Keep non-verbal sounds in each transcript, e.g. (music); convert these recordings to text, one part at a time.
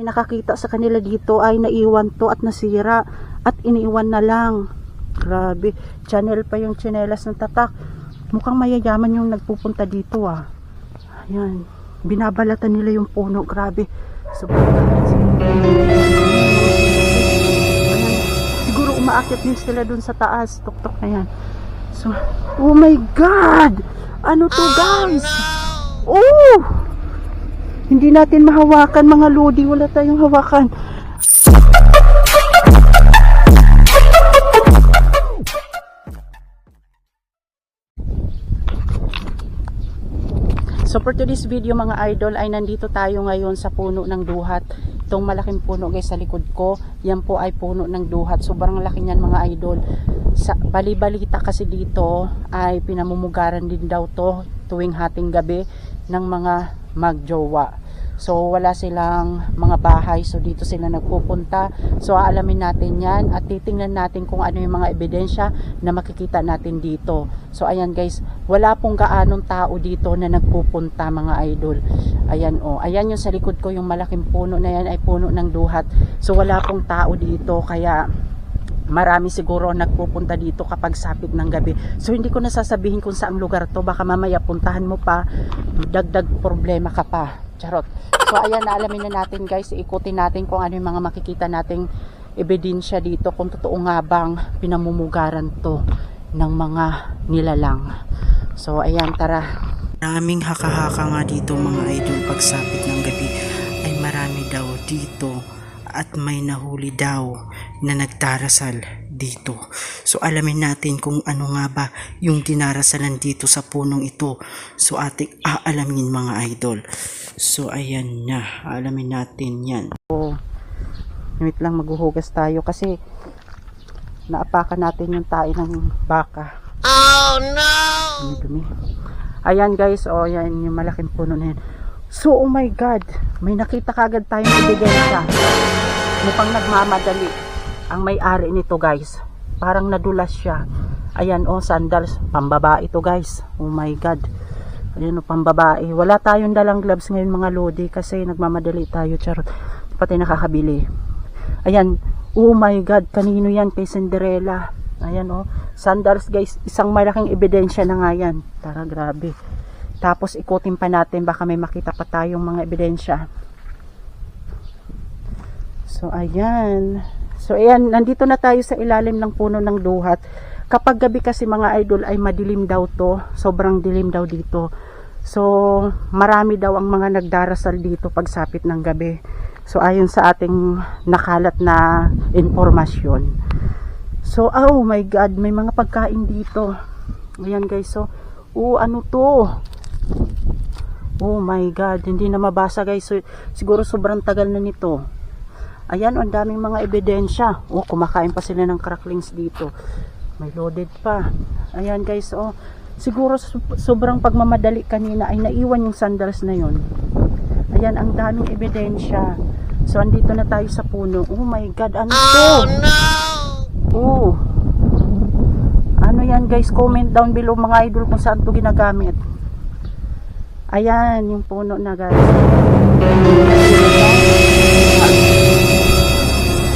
May nakakita sa kanila dito ay naiwan to at nasira at iniwan na lang. Grabe. Channel pa yung chinelas ng tatak. Mukhang mayayaman yung nagpupunta dito ah. Ayan. Binabalatan nila yung puno. Grabe. Ayan. Siguro umaakyat din sila dun sa taas. Tuktok na yan. So, oh my God! Ano to guys? Oh! Hindi natin mahawakan mga lodi. Wala tayong hawakan. So for today's video mga idol ay nandito tayo ngayon sa puno ng duhat. Itong malaking puno guys sa likod ko, yan po ay puno ng duhat. Sobrang laki niyan mga idol. Sa bali-balita kasi dito ay pinamumugaran din daw to tuwing hating gabi ng mga magjowa. So wala silang mga bahay so dito sila nagpupunta. So aalamin natin 'yan at titingnan natin kung ano yung mga ebidensya na makikita natin dito. So ayan guys, wala pong gaanong tao dito na nagpupunta mga idol. Ayan oh, ayan yung sa likod ko yung malaking puno na yan ay puno ng duhat. So wala pong tao dito kaya marami siguro nagpupunta dito kapag sapit ng gabi. So hindi ko nasasabihin kung saang lugar to. Baka mamaya puntahan mo pa, dagdag problema ka pa. Charot. So ayan, naalamin na natin guys. Ikutin natin kung ano yung mga makikita nating ebidensya dito. Kung totoo nga bang pinamumugaran to ng mga nilalang. So ayan, tara. Maraming haka-haka nga dito mga idol pagsapit ng gabi ay marami daw dito at may nahuli daw na nagdarasal dito. So alamin natin kung ano nga ba yung dinarasalan dito sa punong ito. So ating aalamin mga idol. So ayan na, alamin natin yan. So, wait lang maghuhugas tayo kasi naapakan natin yung tae ng baka. Oh no! Dumi. Ayan guys, oh yan yung malaking puno na yan. So, oh my God, may nakita kagad tayong ebidensya. Mukhang nagmamadali ang may-ari nito guys. Parang nadulas siya. Ayan oh, sandals, pambabae to guys. Oh my God. Ayan oh, pambabae. Wala tayong dalang gloves ngayon mga lodi kasi nagmamadali tayo. Charot. Pati nakakabili. Ayan. Oh my God, kanino yan? Kay Cinderella. Ayan oh. Sandals guys, isang malaking ebidensya na nga yan. Tara, grabe. Tapos ikutin pa natin baka may makita pa tayong mga ebidensya. So ayan. So ayan, nandito na tayo sa ilalim ng puno ng duhat. Kapag gabi kasi mga idol ay madilim daw to. Sobrang dilim daw dito. So marami daw ang mga nagdarasal dito pagsapit ng gabi. So ayon sa ating nakalat na informasyon. So oh my god, may mga pagkain dito. Ayan guys, so oh ano to? Oh my god, hindi na mabasa guys. So, siguro sobrang tagal na nito. Ayan, ang daming mga ebidensya. Oh, kumakain pa sila ng cracklings dito. May loaded pa. Ayan guys, oh. Siguro so- sobrang pagmamadali kanina ay naiwan yung sandals na yon. Ayan, ang daming ebidensya. So, andito na tayo sa puno. Oh my god, ano to? Oh. Ano yan guys, comment down below mga idol kung saan to ginagamit. Ayan, yung puno na guys.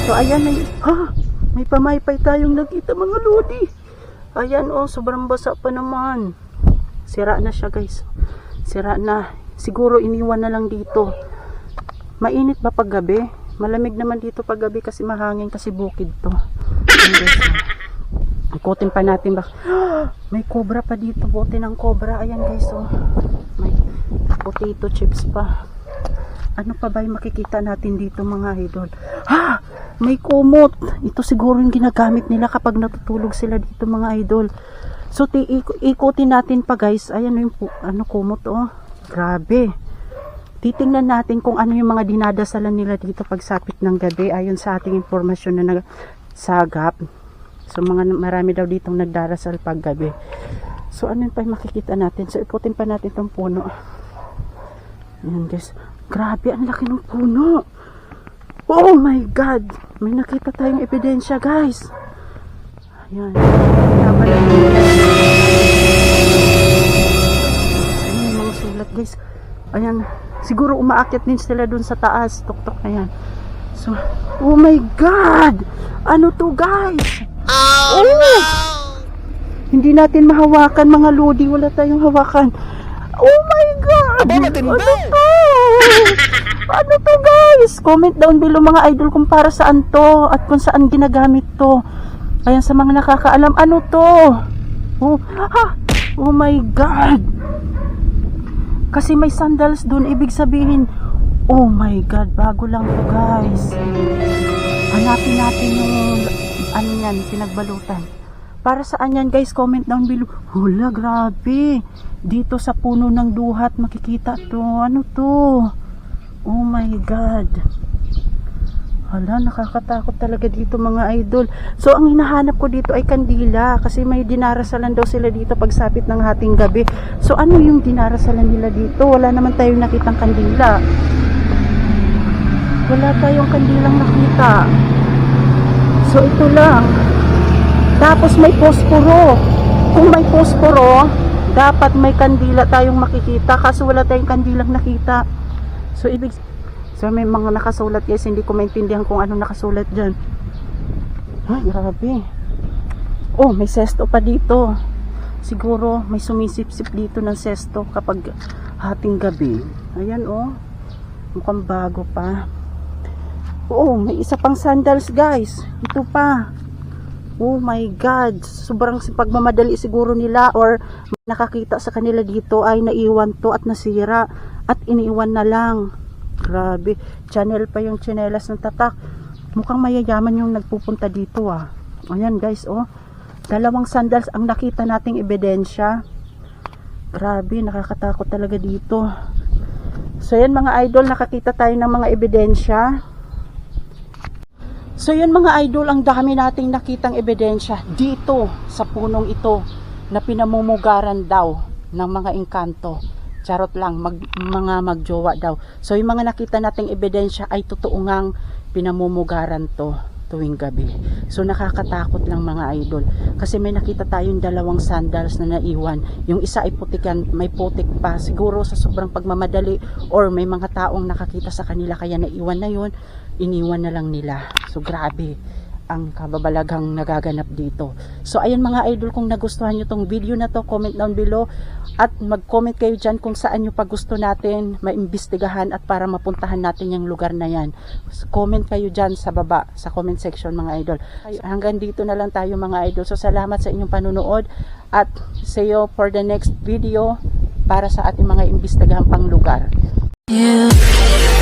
So ayan, may, ha, may pamaypay tayong nakita mga lodi. Ayan oh, sobrang basa pa naman. Sira na siya guys. Sira na. Siguro iniwan na lang dito. Mainit ba pag gabi? Malamig naman dito pag gabi kasi mahangin kasi bukid to. Ikutin pa natin ba? (gasps) May cobra pa dito. Bote ng cobra. Ayan guys oh. May potato chips pa. Ano pa ba yung makikita natin dito mga idol? (gasps) Ha! May kumot! Ito siguro yung ginagamit nila kapag natutulog sila dito mga idol. So, ti- ik- ikutin natin pa guys. Ayan yung ano kumot oh. Grabe. Titingnan natin kung ano yung mga dinadasalan nila dito pagsapit ng gabi ayon sa ating impormasyon na nagsagap. So mga marami daw ditong nagdarasal pag gabi. So ano pa yung makikita natin? So ikutin pa natin tong puno. Ayan guys. Grabe, ang laki ng puno. Oh my God! May nakita tayong ebidensya guys. Ayan. Ayan yung mga sulat guys. Ayan. Siguro umaakyat din sila dun sa taas. Tuktok na yan. So, oh my God! Ano to guys? Oh, Hindi natin mahawakan mga lodi. Wala tayong hawakan. Oh my God! Ano to? (laughs) ano to guys? Comment down below mga idol kung para saan to at kung saan ginagamit to. Ayan sa mga nakakaalam, ano to? Oh, ha! Oh my God! Kasi may sandals dun, ibig sabihin, oh my God, bago lang to guys. Hanapin natin yung, ano yan, pinagbalutan. Para saan yan guys, comment down below. Hula, grabe. Dito sa puno ng duhat, makikita to. Ano to? Oh my God. Hala, nakakatakot talaga dito mga idol. So, ang hinahanap ko dito ay kandila. Kasi may dinarasalan daw sila dito pagsapit ng hating gabi. So, ano yung dinarasalan nila dito? Wala naman tayong nakitang kandila. Wala tayong kandilang nakita. So, ito lang. Tapos may posporo. Kung may posporo, dapat may kandila tayong makikita. Kaso wala tayong kandilang nakita. So, ibig So, may mga nakasulat guys. Hindi ko maintindihan kung ano nakasulat dyan. Ay, grabe. Oh, may sesto pa dito. Siguro may sumisip-sip dito ng sesto kapag hating gabi. Ayan oh. Mukhang bago pa. Oo, may isa pang sandals guys. Ito pa. Oh my God. Sobrang pagmamadali siguro nila or nakakita sa kanila dito ay naiwan to at nasira at iniwan na lang. Grabe. Channel pa yung chinelas ng tatak. Mukhang mayayaman yung nagpupunta dito ah. Ayan guys oh. Dalawang sandals ang nakita nating ebidensya. Grabe, nakakatakot talaga dito. So yan mga idol, nakakita tayo ng mga ebidensya. So yun mga idol, ang dami nating nakitang ebidensya dito sa punong ito na pinamumugaran daw ng mga engkanto. Charot lang, mag, mga magjowa daw. So yung mga nakita nating ebidensya ay totoo ngang pinamumugaran to tuwing gabi. So nakakatakot lang mga idol. Kasi may nakita tayong dalawang sandals na naiwan. Yung isa ay putikan, may putik pa. Siguro sa sobrang pagmamadali or may mga taong nakakita sa kanila kaya naiwan na yun, iniwan na lang nila. So grabe ang kababalaghang nagaganap dito. So ayun mga idol, kung nagustuhan nyo tong video na to, comment down below at mag-comment kayo dyan kung saan nyo pa gusto natin maimbestigahan at para mapuntahan natin yung lugar na yan. Comment kayo dyan sa baba, sa comment section mga idol. Hanggang dito na lang tayo mga idol. So salamat sa inyong panunood at see you for the next video para sa ating mga imbestigahang pang lugar. You